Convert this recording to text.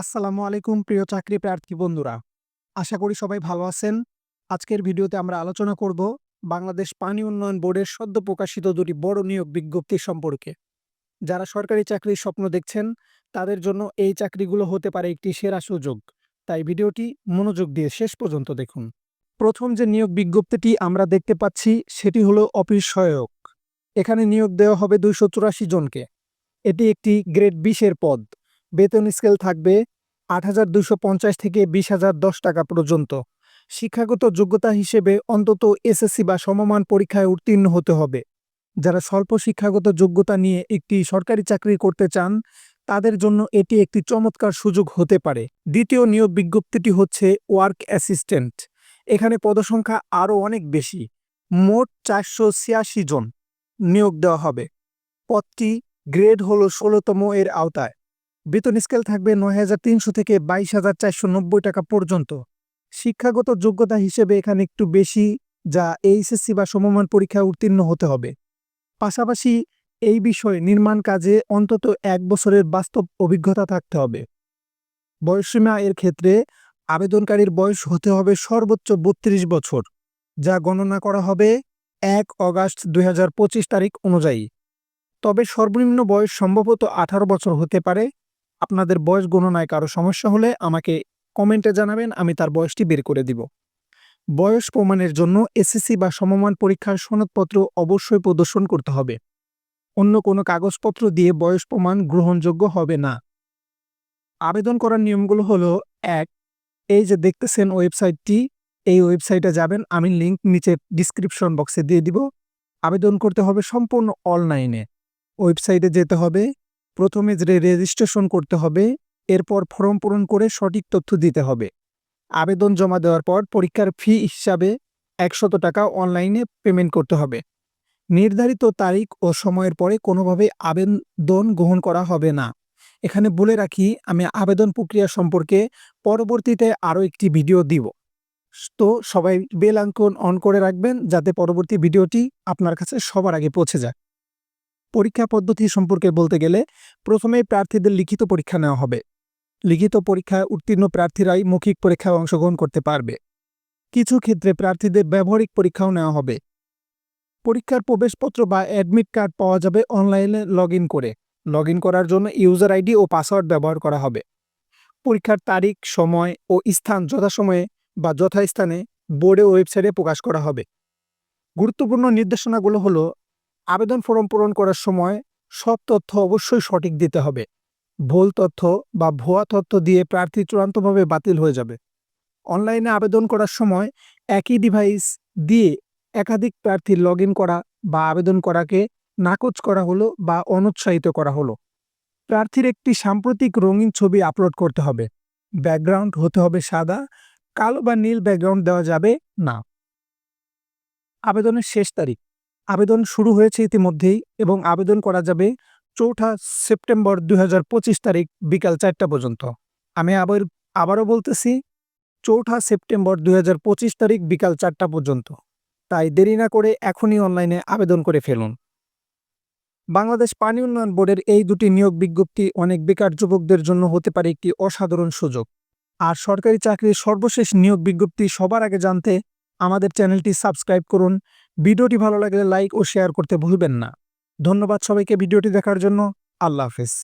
আসসালামু আলাইকুম, প্রিয় চাকরি প্রার্থী বন্ধুরা। আশা করি সবাই ভালো আছেন। আজকের ভিডিওতে আমরা আলোচনা করব বাংলাদেশ পানি উন্নয়ন বোর্ডের সদ্য প্রকাশিত দুটি বড় নিয়োগ বিজ্ঞপ্তি সম্পর্কে। যারা সরকারি চাকরির স্বপ্ন দেখছেন, তাদের জন্য এই চাকরিগুলো হতে পারে একটি সেরা সুযোগ। তাই ভিডিওটি মনোযোগ দিয়ে শেষ পর্যন্ত দেখুন। প্রথম যে নিয়োগ বিজ্ঞপ্তিটি আমরা দেখতে পাচ্ছি, সেটি হলো অফিস সহায়ক। এখানে নিয়োগ দেওয়া হবে দুইশো চুরাশি জনকে। এটি একটি গ্রেড বিশের পদ। বেতন স্কেল থাকবে আট হাজার পঞ্চাশ থেকে বিশ হাজার দশ টাকা পর্যন্ত। শিক্ষাগত যোগ্যতা হিসেবে অন্তত এসএসসি বা সমমান পরীক্ষায় উত্তীর্ণ হতে হবে। যারা স্বল্প শিক্ষাগত যোগ্যতা নিয়ে একটি সরকারি চাকরি করতে চান, তাদের জন্য এটি একটি চমৎকার সুযোগ হতে পারে। দ্বিতীয় নিয়োগ বিজ্ঞপ্তিটি হচ্ছে ওয়ার্ক অ্যাসিস্ট্যান্ট। এখানে পদসংখ্যা আরও অনেক বেশি। মোট চারশো ছিয়াশি জন নিয়োগ দেওয়া হবে। পদটি গ্রেড হল ষোলোতম এর আওতায়। বেতন স্কেল থাকবে নয় হাজার তিনশো থেকে বাইশ হাজার চারশো নব্বই টাকা পর্যন্ত। শিক্ষাগত যোগ্যতা হিসেবে এখানে একটু বেশি, যা এইচএসসি বা সমমান পরীক্ষায় উত্তীর্ণ হতে হবে। পাশাপাশি এই বিষয়ে নির্মাণ কাজে অন্তত এক বছরের বাস্তব অভিজ্ঞতা থাকতে হবে। বয়সসীমা এর ক্ষেত্রে আবেদনকারীর বয়স হতে হবে সর্বোচ্চ বত্রিশ বছর, যা গণনা করা হবে এক অগাস্ট দু হাজার পঁচিশ তারিখ অনুযায়ী। তবে সর্বনিম্ন বয়স সম্ভবত আঠারো বছর হতে পারে আপনাদের বয়স গণনায় কারও সমস্যা হলে আমাকে কমেন্টে জানাবেন, আমি তার বয়সটি বের করে দিব। বয়স প্রমাণের জন্য এসএসসি বা সমমান পরীক্ষার সনদপত্র অবশ্যই প্রদর্শন করতে হবে। অন্য কোনো কাগজপত্র দিয়ে বয়স প্রমাণ গ্রহণযোগ্য হবে না। আবেদন করার নিয়মগুলো হলো, এক, এই যে দেখতেছেন ওয়েবসাইটটি, এই ওয়েবসাইটে যাবেন, আমি লিংক নিচে ডিসক্রিপশন বক্সে দিয়ে দিব। আবেদন করতে হবে সম্পূর্ণ অনলাইনে। ওয়েবসাইটে যেতে হবে প্রথমে রেজিস্ট্রেশন করতে হবে, এরপর ফর্ম পূরণ করে সঠিক তথ্য দিতে হবে। আবেদন জমা দেওয়ার পর পরীক্ষার ফি হিসাবে একশত টাকা অনলাইনে পেমেন্ট করতে হবে। নির্ধারিত তারিখ ও সময়ের পরে কোনোভাবে আবেদন গ্রহণ করা হবে না। এখানে বলে রাখি, আমি আবেদন প্রক্রিয়া সম্পর্কে পরবর্তীতে আরও একটি ভিডিও দিব। তো সবাই বেল আঙ্কন অন করে রাখবেন, যাতে পরবর্তী ভিডিওটি আপনার কাছে সবার আগে পৌঁছে যায়। পরীক্ষা পদ্ধতি সম্পর্কে বলতে গেলে প্রথমেই প্রার্থীদের লিখিত পরীক্ষা নেওয়া হবে। লিখিত পরীক্ষায় উত্তীর্ণ প্রার্থীরাই মৌখিক পরীক্ষায় অংশগ্রহণ করতে পারবে। কিছু ক্ষেত্রে প্রার্থীদের ব্যবহারিক পরীক্ষাও নেওয়া হবে। পরীক্ষার প্রবেশপত্র বা অ্যাডমিট কার্ড পাওয়া যাবে অনলাইনে লগ করে। লগ করার জন্য ইউজার আইডি ও পাসওয়ার্ড ব্যবহার করা হবে। পরীক্ষার তারিখ, সময় ও স্থান যথাসময়ে বা যথাস্থানে বোর্ডে ওয়েবসাইটে প্রকাশ করা হবে। গুরুত্বপূর্ণ নির্দেশনাগুলো হলো আবেদন ফর্ম পূরণ করার সময় সব তথ্য অবশ্যই সঠিক দিতে হবে। ভুল তথ্য বা ভুয়া তথ্য দিয়ে প্রার্থী চূড়ান্তভাবে বাতিল হয়ে যাবে। অনলাইনে আবেদন করার সময় একই ডিভাইস দিয়ে একাধিক প্রার্থী লগ করা বা আবেদন করাকে নাকচ করা হলো বা অনুৎসাহিত করা হলো। প্রার্থীর একটি সাম্প্রতিক রঙিন ছবি আপলোড করতে হবে। ব্যাকগ্রাউন্ড হতে হবে সাদা, কালো বা নীল ব্যাকগ্রাউন্ড দেওয়া যাবে না। আবেদনের শেষ তারিখ। আবেদন শুরু হয়েছে ইতিমধ্যেই এবং আবেদন করা যাবে চৌঠা সেপ্টেম্বর দুই তারিখ বিকাল চারটা পর্যন্ত। আমি আবার, আবারও বলতেছি, চৌঠা সেপ্টেম্বর দুই তারিখ বিকাল চারটা পর্যন্ত। তাই দেরি না করে এখনই অনলাইনে আবেদন করে ফেলুন। বাংলাদেশ পানি উন্নয়ন বোর্ডের এই দুটি নিয়োগ বিজ্ঞপ্তি অনেক বেকার যুবকদের জন্য হতে পারে একটি অসাধারণ সুযোগ। আর সরকারি চাকরির সর্বশেষ নিয়োগ বিজ্ঞপ্তি সবার আগে জানতে আমাদের চ্যানেলটি সাবস্ক্রাইব করুন। ভিডিওটি ভালো লাগলে লাইক ও শেয়ার করতে ভুলবেন না। ধন্যবাদ সবাইকে ভিডিওটি দেখার জন্য। আল্লাহ হাফেজ।